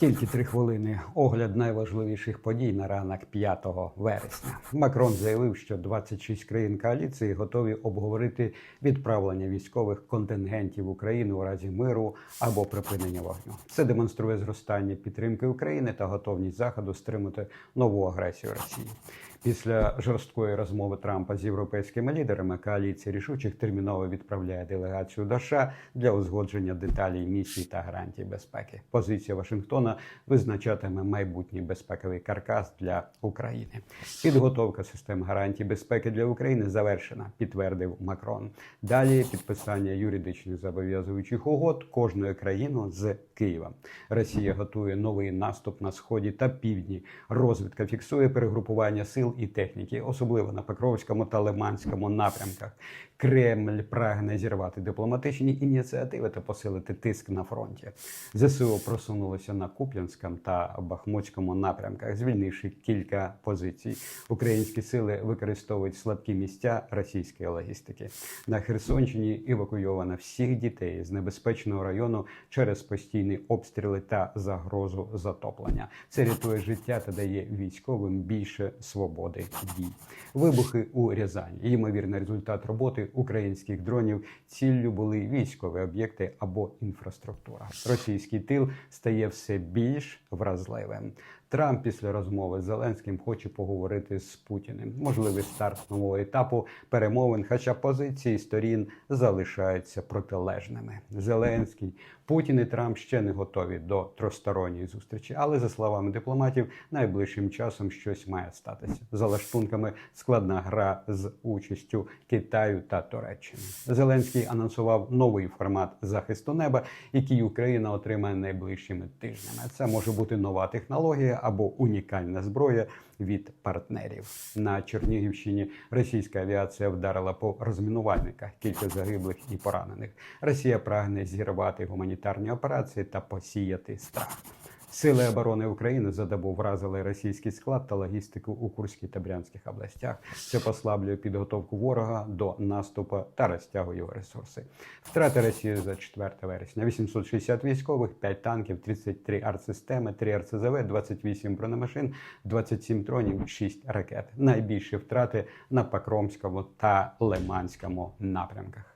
Тільки три хвилини. Огляд найважливіших подій на ранок 5 вересня. Макрон заявив, що 26 країн коаліції готові обговорити відправлення військових контингентів в Україну у разі миру або припинення вогню. Це демонструє зростання підтримки України та готовність заходу стримати нову агресію Росії. Після жорсткої розмови Трампа з європейськими лідерами коаліція рішучих терміново відправляє делегацію до США для узгодження деталей місій та гарантій безпеки. Позиція Вашингтона визначатиме майбутній безпековий каркас для України. Підготовка систем гарантій безпеки для України завершена, підтвердив Макрон. Далі підписання юридичних зобов'язуючих угод кожною країною з Києва. Росія готує новий наступ на сході та півдні. Розвідка фіксує перегрупування сил і техніки, особливо на Покровському та Лиманському напрямках. Кремль прагне зірвати дипломатичні ініціативи та посилити тиск на фронті. ЗСУ просунулося на Куп'янському та Бахмутському напрямках, звільнивши кілька позицій. Українські сили використовують слабкі місця російської логістики. На Херсонщині евакуйовано всіх дітей з небезпечного району через постійні обстріли та загрозу затоплення. Це рятує життя та дає військовим більше свободи дій. Вибухи у Рязані. Ймовірний результат роботи українських дронів ціллю були військові об'єкти або інфраструктура. Російський тил стає все більш вразливим. Трамп після розмови з Зеленським хоче поговорити з Путіним. Можливий старт нового етапу перемовин, хоча позиції сторін залишаються протилежними. Зеленський, Путін і Трамп ще не готові до тросторонньої зустрічі, але за словами дипломатів, найближчим часом щось має статися. За лаштунками складна гра з участю Китаю та Туреччини. Зеленський анонсував новий формат захисту неба, який Україна отримає найближчими тижнями. Це може бути нова технологія або унікальна зброя від партнерів. На Чернігівщині російська авіація вдарила по розмінувальниках, кілька загиблих і поранених. Росія прагне зірвати гуманітарні операції та посіяти страх. Сили оборони України за добу вразили російський склад та логістику у Курській та Брянських областях. Це послаблює підготовку ворога до наступу та розтягує його ресурси. Втрати Росії за 4 вересня: 860 військових, 5 танків, 33 артсистеми, 3 РСЗВ, 28 бронемашин, 27 дронів, 6 ракет. Найбільші втрати на Покромському та Лиманському напрямках.